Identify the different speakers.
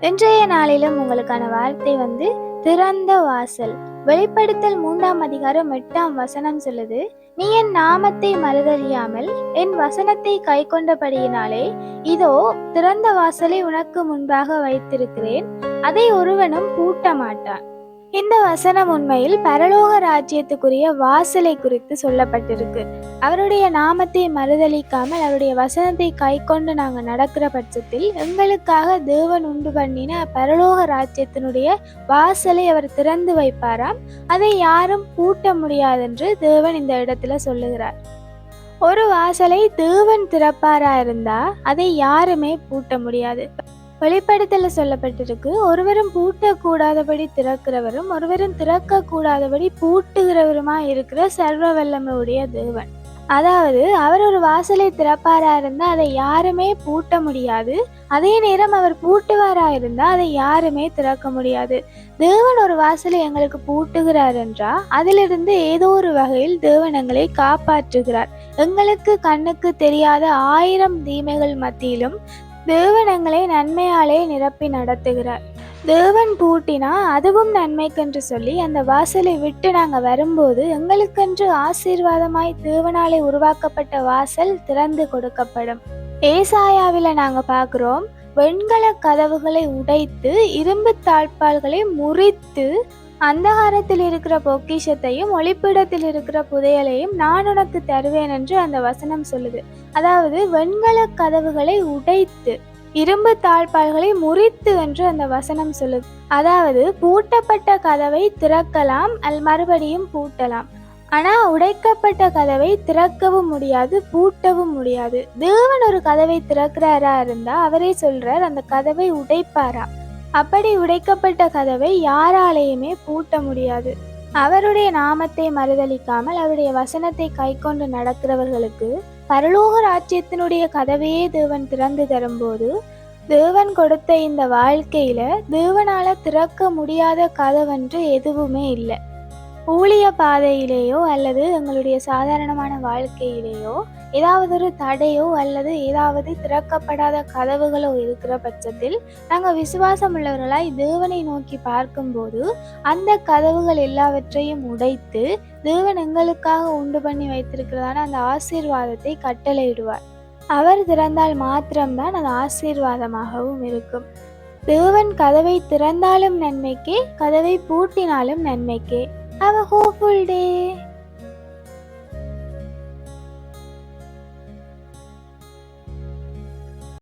Speaker 1: இன்றைய நாளிலும் உங்களுக்கான வார்த்தை வந்து திறந்த வாசல். வெளிப்படுத்தல் மூன்றாம் அதிகாரம் எட்டாம் வசனம் சொல்லுது நீ என் நாமத்தை மறுதறியாமல் என் வசனத்தை கை கொண்டபடியினாலே இதோ திறந்த வாசலை உனக்கு முன்பாக வைத்திருக்கிறேன். அதை ஒருவனும் பூட்ட மாட்டான் இந்த வசனம் உண்மையில் பரலோக ராஜ்யத்துக்குரிய வாசலை குறித்து சொல்லப்பட்டிருக்கு. அவருடைய நாமத்தை மறுதளிக்காமல் அவருடைய வசனத்தை கை கொண்டு நாங்கள் நடக்கிற பட்சத்தில் எங்களுக்காக தேவன் உண்டு பண்ணின பரலோக ராஜ்யத்தினுடைய வாசலை அவர் திறந்து வைப்பாராம். அதை யாரும் பூட்ட முடியாதென்று தேவன் இந்த இடத்துல சொல்லுகிறார். ஒரு வாசலை தேவன் திறப்பாரா இருந்தா அதை யாருமே பூட்ட முடியாது. வெளிப்படுத்தல சொல்லப்பட்டிருக்கு. ஒருவரும் பூட்டக்கூடாதபடி திறக்கிறவரும் ஒருவரும் திறக்க கூடாதபடி பூட்டுகிறவருமா இருக்கிற சர்வ வல்லமையுடைய தேவன். அதாவது அவர் ஒரு வாசலை திறப்பாரா இருந்தா அதை யாருமே பூட்ட முடியாது. அதே நேரம் அவர் பூட்டுவாரா இருந்தா அதை யாருமே திறக்க முடியாது. தேவன் ஒரு வாசலை எங்களுக்கு பூட்டுகிறார் என்றா அதிலிருந்து ஏதோ ஒரு வகையில் தேவன் எங்களை காப்பாற்றுகிறார். எங்களுக்கு கண்ணுக்கு தெரியாத ஆயிரம் தீமைகள் மத்தியிலும் தேவனங்களை நன்மையாலே நிரப்பி நடத்துகிறார். தேவன் பூட்டினா அதுவும் நன்மைக்கென்று சொல்லி அந்த வாசலை விட்டு நாங்கள் வரும்போது எங்களுக்கென்று ஆசீர்வாதமாய் தேவனாலே உருவாக்கப்பட்ட வாசல் திறந்து கொடுக்கப்படும். ஏசாயாவில் நாங்கள் பார்க்குறோம் வெண்கல கதவுகளை உடைத்து இரும்பு தாழ்பால்களை முறித்து அந்தகாரத்தில் இருக்கிற பொக்கிஷத்தையும் ஒளிப்பிடத்தில் இருக்கிற புதையலையும் நான் உனக்கு தருவேன் என்று அந்த வசனம் சொல்லுது. அதாவது வெண்கல கதவுகளை உடைத்து இரும்பு தாழ்பால்களை முறித்து என்று அந்த வசனம் சொல்லுது. அதாவது பூட்டப்பட்ட கதவை திறக்கலாம் அல் மறுபடியும் பூட்டலாம். ஆனா உடைக்கப்பட்ட கதவை திறக்கவும் முடியாது பூட்டவும் முடியாது. தேவன் ஒரு கதவை திறக்கிறாரா இருந்தா அவரே சொல்றார் அந்த கதவை உடைப்பாரா? அப்படி உடைக்கப்பட்ட கதவை யாராலேயுமே பூட்ட முடியாது. அவருடைய நாமத்தை மறுதளிக்காமல் அவருடைய வசனத்தை கை கொண்டு நடக்கிறவர்களுக்கு பரலோக ராஜ்யத்தினுடைய கதவையே தேவன் திறந்து தரும்போது தேவன் கொடுத்த இந்த வாழ்க்கையில தேவனால திறக்க முடியாத கதவென்று எதுவுமே இல்லை. ஊழிய பாதையிலேயோ அல்லது எங்களுடைய சாதாரணமான வாழ்க்கையிலேயோ ஏதாவது ஒரு தடையோ அல்லது ஏதாவது திறக்கப்படாத கதவுகளோ இருக்கிற பட்சத்தில் நாங்கள் விசுவாசம் உள்ளவர்களாய் தேவனை நோக்கி பார்க்கும்போது அந்த கதவுகள் எல்லாவற்றையும் உடைத்து தேவன் எங்களுக்காக உண்டு பண்ணி வைத்திருக்கிறதான அந்த ஆசீர்வாதத்தை கட்டளையிடுவார். அவர் திறந்தால் மாத்திரம்தான் அது ஆசீர்வாதமாகவும் இருக்கும். தேவன் கதவை திறந்தாலும் நன்மைக்கே கதவை பூட்டினாலும் நன்மைக்கே. அவ a டே.